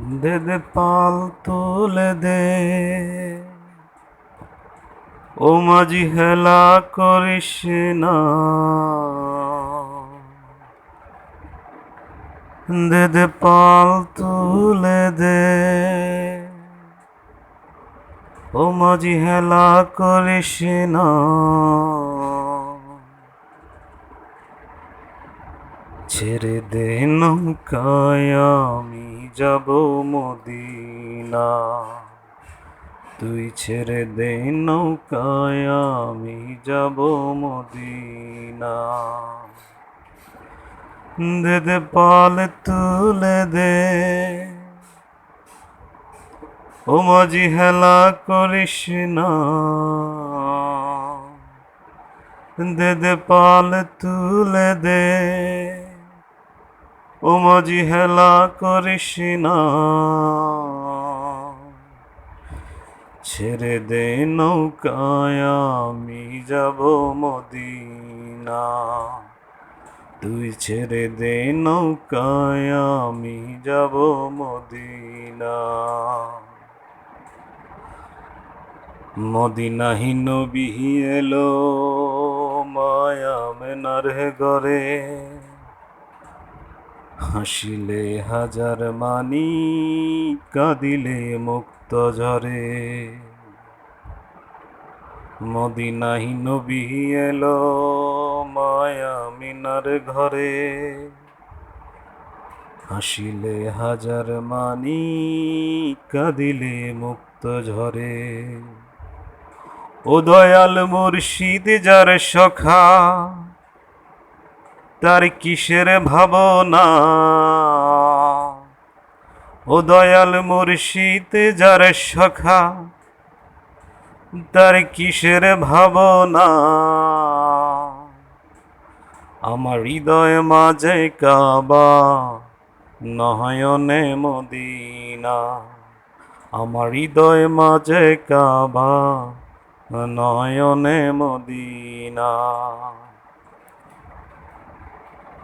দে দে পাল তুলে দে। ও মাঝি হেলা করিস না। দে দে পাল তুলে দে। ও মাঝি হেলা করিস না। ছেড়ে দে নৌকায় আমি যাব মদিনা। তুই ছেড়ে দে নৌকায়, আমি যাব মদিনা। দে দে পাল তুলে দে। ও মাঝি হেলা করিস না। দে দে পাল তুলে দে। ও মাঝি হেলা করিস না। ছেড়ে দে নৌকায়, আমি যাব মদিনা। তুই ছেড়ে দে নৌকায়, আমি যাব মদিনা। মদিনাহি নবী এলো, মায়া মেনার গরে হাসিলে হাজার মানি, কাঁদিলে মুক্ত ঝরে। মদিনাহি নবী এলো মায়া মিনার ঘরে। হাসিলে হাজার মানি, কাঁদিলে মুক্ত ঝরে। ও দয়াল মুর্শিদ যার সখা তার কিসের ভাবনা? ও দয়াল মুর্শিদ, যার সখা, তার কিসের ভাবনা? আমার হৃদয় মাঝে কাবা, নয়নে মদিনা। আমার হৃদয় মাঝে কাবা, নয়নে মদিনা।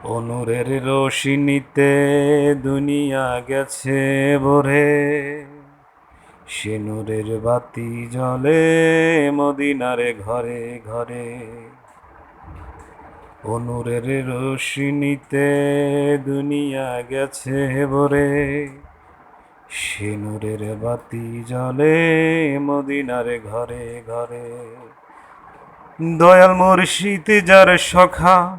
অনুরের রোশিনীতে দুনিয়া গেছে ভরে। সে নূরের বাতি জলে মদিনারে ঘরে ঘরে। অনুরের রোশিনীতে দুনিয়া গেছে ভরে। সে বাতি জলে মদিনারে ঘরে ঘরে। দয়াল মুর্শিদ যার সখা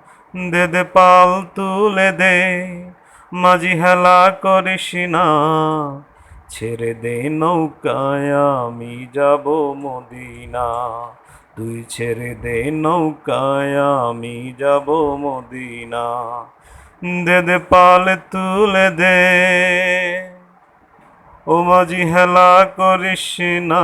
দে দে, পাল তুলে দে, মাঝি হেলা করিস না। ছেড়ে দে নৌকায়, আমি যাব মদিনা। তুই ছেড়ে দে নৌকায়, আমি যাব মদিনা। দে দে, পাল তুলে দে, ও মাঝি হেলা করিস না।